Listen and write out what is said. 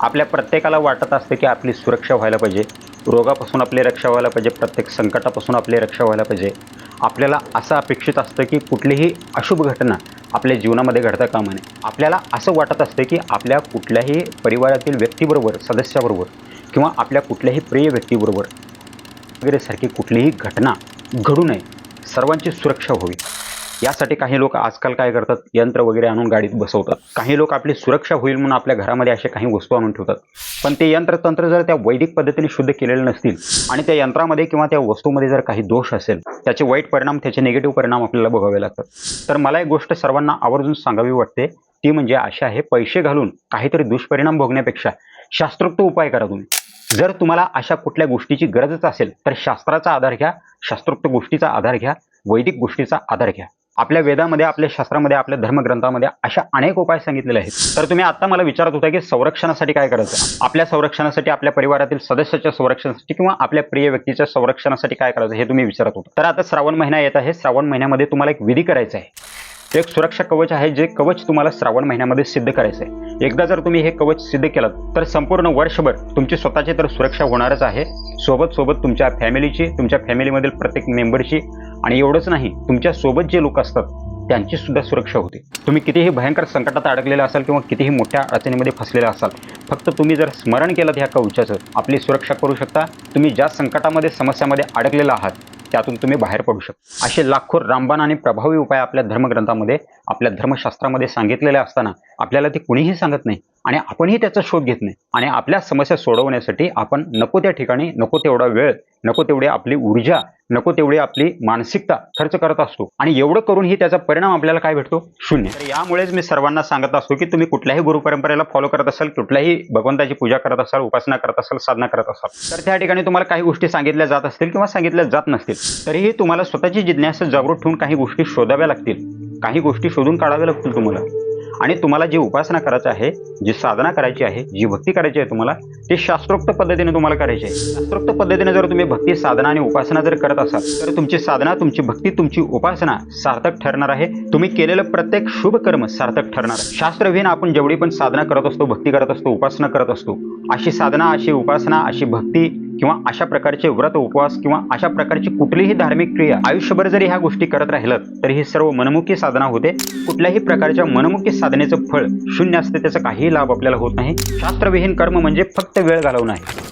आपल्या प्रत्येकाला वाटत असते की आपली सुरक्षा व्हायला पाहिजे. रोगापासून आपली रक्षा व्हायला पाहिजे प्रत्येक संकटापासून आपली रक्षा व्हायला पाहिजे. आपल्याला असं अपेक्षित असतं की कुठलीही अशुभ घटना आपल्या जीवनामध्ये घडता कामा नये. आपल्याला असं वाटत असतं की आपल्या कुठल्याही परिवारातील व्यक्तीबरोबर सदस्याबरोबर किंवा आपल्या कुठल्याही प्रिय व्यक्तीबरोबर वगैरेसारखी कुठलीही घटना घडू नये. सर्वांची सुरक्षा व्हावी. यासाठी काही लोक आजकाल काय करतात? यंत्र वगैरे आणून गाडीत बसवतात. काही लोक आपली सुरक्षा होईल म्हणून आपल्या घरामध्ये असे काही वस्तू आणून ठेवतात. पण ते यंत्रतंत्र जर त्या वैदिक पद्धतीने शुद्ध केलेले नसतील आणि त्या यंत्रामध्ये किंवा त्या वस्तूमध्ये जर काही दोष असेल त्याचे वाईट परिणाम त्याचे निगेटिव्ह परिणाम आपल्याला बघावे लागतात. तर मला एक गोष्ट सर्वांना आवर्जून सांगावी वाटते. ती म्हणजे अशी आहे पैसे घालून काहीतरी दुष्परिणाम भोगण्यापेक्षा शास्त्रोक्त उपाय करा तुम्ही. जर तुम्हाला अशा कुठल्या गोष्टीची गरजच असेल तर शास्त्राचा आधार घ्या शास्त्रोक्त गोष्टीचा आधार घ्या वैदिक गोष्टीचा आधार घ्या. आपल्या वेदामध्ये आपल्या शास्त्रामध्ये आपल्या धर्मग्रंथामध्ये अशा अनेक उपाय सांगितलेले आहेत. तर तुम्ही आता मला विचारत होता की संरक्षणासाठी काय करायचं? आपल्या संरक्षणासाठी आपल्या परिवारातील सदस्याच्या संरक्षणासाठी किंवा आपल्या प्रिय व्यक्तीच्या संरक्षणासाठी काय करायचं हे तुम्ही विचारत होता. तर आता श्रावण महिना येत आहे. श्रावण महिन्यामध्ये तुम्हाला एक विधी करायचा आहे. एक सुरक्षा कवच आहे जे कवच तुम्हाला श्रावण महिन्यामध्ये सिद्ध करायचं आहे. एकदा जर तुम्ही हे कवच सिद्ध केलं तर संपूर्ण वर्षभर तुमची स्वतःची तर सुरक्षा होणारच आहे. सोबत सोबत तुमच्या फॅमिलीची तुमच्या फॅमिलीमधील प्रत्येक मेंबरची आणि एवढंच नाही तुमच्यासोबत जे लोक असतात त्यांची सुद्धा सुरक्षा होते. तुम्ही कितीही भयंकर संकटात अडकलेले असाल किंवा कितीही मोठ्या अडचणीमध्ये फसलेले असाल फक्त तुम्ही जर स्मरण केलं ह्या कवचाचं आपली सुरक्षा करू शकता. तुम्ही ज्या संकटामध्ये समस्यामध्ये अडकलेला आहात त्यातून तुम्ही बाहेर पडू शकता. असे लाखो रामबाण आणि प्रभावी उपाय आपल्या धर्मग्रंथामध्ये आपल्या धर्मशास्त्रामध्ये सांगितलेले असताना आपल्याला ते कुणीही सांगत नाही आणि आपणही त्याचा शोध घेत नाही. आणि आपल्या समस्या सोडवण्यासाठी आपण नको त्या ठिकाणी नको तेवढा वेळ नको तेवढी आपली ऊर्जा नको तेवढी आपली मानसिकता खर्च करत असतो. आणि एवढं करूनही त्याचा परिणाम आपल्याला काय भेटतो? शून्य. तर यामुळेच मी सर्वांना सांगत असतो की तुम्ही कुठल्याही गुरु परंपरेला फॉलो करत असाल कुठल्याही भगवंताची पूजा करत असाल उपासना करत असाल साधना करत असाल तर त्या ठिकाणी तुम्हाला काही गोष्टी सांगितल्या जात असतील किंवा सांगितल्या जात नसतील तरीही तुम्हाला स्वतःची जिज्ञासा जागृत ठेवून काही गोष्टी शोधाव्या लागतील. काही गोष्टी शोधून काढाव्या लागतील तुम्हाला. आणि तुम्हाला जी उपासना करायची आहे जी साधना करायची आहे जी भक्ती करायची आहे तुम्हाला ती शास्त्रोक्त पद्धतीने तुम्हाला करायची आहे. शास्त्रोक्त पद्धतीने जर तुम्ही भक्ती साधना आणि उपासना जर करत असाल तर तुमची साधना तुमची भक्ती तुमची उपासना सार्थक ठरणार आहे. तुम्ही केलेलं प्रत्येक शुभ कर्म सार्थक ठरणार शास्त्रविहीन आपण जेवढी पण साधना करत असतो भक्ती करत असतो उपासना करत असतो अशी साधना अशी उपासना अशी भक्ती किंवा अशा प्रकारचे व्रत उपवास किंवा अशा प्रकारची कुठलीही धार्मिक क्रिया आयुष्यभर जरी ह्या गोष्टी करत राहिलं तर ही सर्व मनमुखी साधना होते. कुठल्याही प्रकारच्या मनमुखी साधनेचं फळ शून्य असते त्याचा काहीही लाभ आपल्याला होत नाही. शास्त्रविहीन कर्म म्हणजे फक्त वेळ घालवणं आहे.